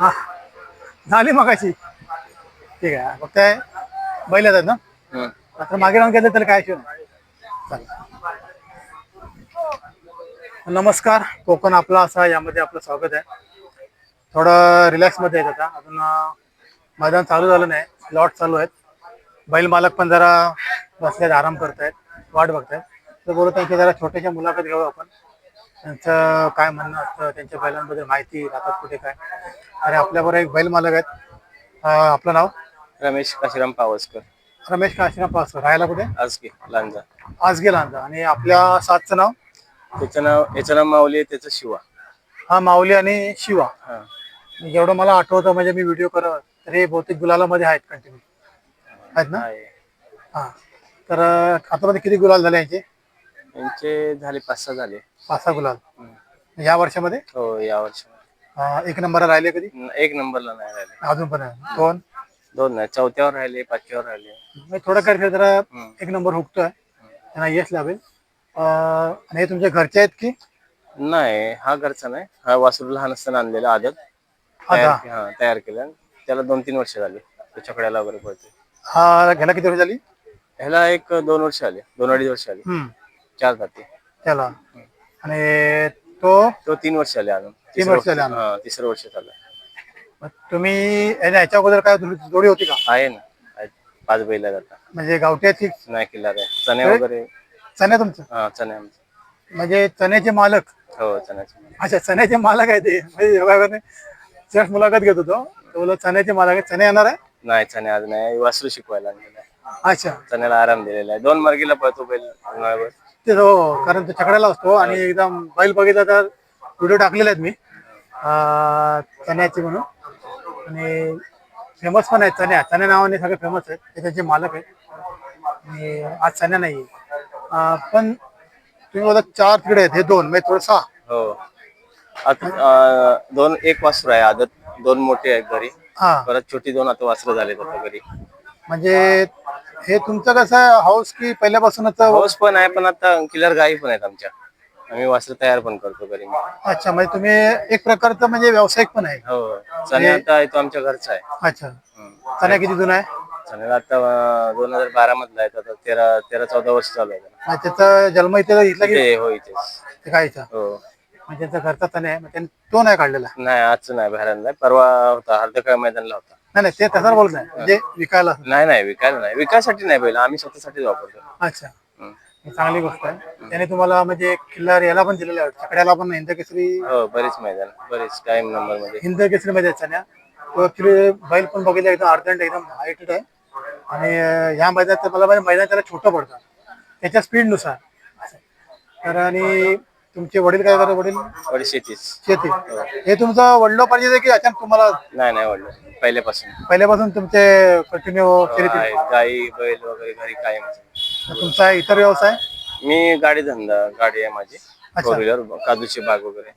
हा. झाली मगाशी. ठीक आहे. फक्त बैल आहेत ना. आता मागे राहून गेलं तर काय. नमस्कार. कोकण आपला असा यामध्ये आपलं स्वागत आहे. थोडं रिलॅक्समध्ये आहेत आता. अजून मैदान चालू झालं नाही. लॉट चालू आहेत. बैल मालक पण जरा बसलेत आराम करतायत. वाट बघतायत. तर बोलत त्यांची जरा छोट्याशा मुलाखत घेऊ आपण. त्यांचं काय म्हणणं असतं त्यांच्या बैलांबद्दल माहिती राहतात कुठे काय. आणि आपल्याबरोबर एक बैल मालक आहेत. अं, आपलं नाव? रमेश काशीराम पावसकर. रमेश काशीराम पासकर राहायला कुठे? आज घे लांजा. आज गेला आणि आपल्या सातचं नाव? त्याचं नाव याचं नाव माऊली आहे त्याचं शिवा. हा माऊली आणि शिवा. हा. जेवढं मला आठवतं म्हणजे मी व्हिडिओ करत तर हे बहुतेक गुलालामध्ये आहेत कंटिन्यू आहेत ना? आहे. हा. तर अं, आतामध्ये किती गुलाल झाले यांचे? यांचे झाले पाच सहा झाले. पाच सहा गुलाल. हम्म. या वर्षामध्ये? हो या वर्षी अं, एक नंबरला राहिले कधी? एक नंबरला नाही राहिले. अजून पण आहे. दोन दोन नाही चौथ्यावर राहिले पाचव्यावर राहिले. म्हणजे थोडं काय जरा हम्म. एक नंबर हुकतोय. त्यांना यश लावेल अं, आणि हे तुमच्या घरचे आहेत की? नाही हा घरचा नाही. हा वासरू लहान असताना आणलेला आदत. तयार आता हा तयार केलं. त्याला दोन तीन वर्ष झाली. तो छकड्याला वगैरे पडते हा घ्यायला किती वर्ष झाली? ह्याला एक दोन वर्ष आले दोन अडीच वर्ष आले हम्म. चार जाती. त्याला. आणि तो? तो तीन वर्ष आले अजून. तीन वर्ष आणून. हा तिसरं वर्ष झालं. मग तुम्ही याच्या याच्या अगोदर काय जोडी जोडी होती का? आहे ना. आहेत. पाच बैल आता. म्हणजे गावठी आहेत की नाही किल्ला आहे चणे वगैरे. चण्या तुमचं? हा चणे आमचे. म्हणजे चण्याचे मालक. हो चण्याचे अच्छा चण्याचे मालक आहे ते. म्हणजे योगायोगाने जस्ट मुलाखत घेत होतो. तो बोलला चण्याचे मालक आहे चणे येणार आहे? नाही चणे आज नाही. वासरू शिकवायला आणलेला आहे. अच्छा. चण्याला आराम दिलेला आहे. दोन मार्गीला पळतो बैल उन्हाळ्यावर. ते हो कारण तो छकड्याला असतो आणि एकदम बैल बघितला तर व्हिडिओ टाकलेले आहेत मी. चण्याचे म्हणून. आणि फेमस पण आहेत चण्या. चण्या नावाने सगळे फेमस आहेत. ते त्यांचे मालक आहेत. आणि आज चण्या नाही पण तुम्ही बोलता चार तिकडे आहेत. हे दोन म्हणजे थोडं सहा हो. आता अं, दोन एक वासरू आहे आदत. दोन मोठे आहेत घरी. हा. परत छोटी दोन आता वासरं आता घरी. म्हणजे हे तुमचं कसं आहे? हाऊस की पहिल्यापासूनच? पाऊस पण आहे पण आता किलर गाई पण आहेत आमच्या. आम्ही वासरं तयार पण करतो घरी. अच्छा म्हणजे तुम्ही एक प्रकारचं म्हणजे व्यावसायिक पण आहे. हो चणे आता आहे तो आमच्या घरचा आहे. अच्छा. हम्म. चण्या किती जुना आहे? चण्याला आता दोन हजार बारा मधला आहे आता तेरा तेरा चौदा वर्ष चालू आहे. त्याला. आणि त्याचा जन्म इथे इथला की ते हो इथेच. ते कायचा हो. म्हणजे त्यांचा घरचा चणे आहे मग त्यांनी तो नाही काढलेला. नाही आजचं नाही बाहेर नाही. परवा होता हर्दकाळ मैदानला होता. नाही नाही ते तसं बोलत नाही. म्हणजे विकायला नाही नाही विकायला नाही. विकायसाठी नाही पहिला आम्ही स्वतःसाठीच वापरतो. अच्छा. ही चांगली गोष्ट आहे. त्याने तुम्हाला म्हणजे किल्लार याला पण दिलेला आहे छकड्याला पण हिंद केसरी हो बरेच मैदान बरेच कायम नंबरमध्ये हिंद केसरी मध्ये चण्या ऍक्च्युली बैल पण बघितलं एकदम अर्जंट एकदम हायटेड आहे. आणि ह्या मैदानात मला मैदान त्याला छोटं पडतं. त्याच्या स्पीडनुसार. तर आणि तुमचे वडील काय करतात वडील? शेतीच. शेती. हे तुमचं वडिलोपार्जित आहे की अचानक तुम्हाला नाही नाही वाढलं पहिल्यापासून. पहिल्यापासून तुमचे कंटिन्यू शेती गाई बैल वगैरे घरी कायम. तुमचा इतर व्यवसाय? मी गाडी धंदा गाडी आहे माझी. फोर व्हीलर काजूची बाग वगैरे.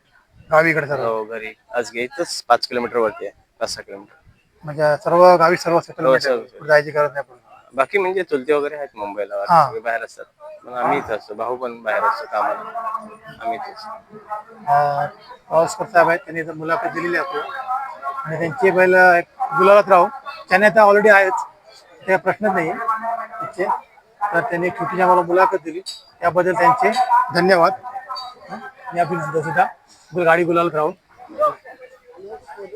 गावीकडे सर्व? हो घरी. आज घे इथंच पाच किलोमीटर वरती आहे पाच सहा किलोमीटर. म्हणजे सर्व गावी सर्व सेटलमेंट सर्व. जायची गरज नाही पडत. बाकी म्हणजे चुलते वगैरे आहेत मुंबईला हा. सगळे बाहेर असतात. मग आम्हीच असतो. भाऊ पण बाहेर असतो कामाला. आम्हीच असतो. अं, पावसकर साहेब आहेत त्यांनी इथं मुलाखत दिलेली आहे आपल्याला. आणि त्यांची बैल एक गुलाबात राहू. त्यांनी आता ऑलरेडी आहेच. त्या प्रश्नच नाही त्यांचे तर त्यांनी एक छोटीशी आम्हाला मुलाखत दिली. त्याबद्दल त्यांचे धन्यवाद. हं? आणि आपली सुद्धा. सुद्धा गाडी गुलाबात राहू.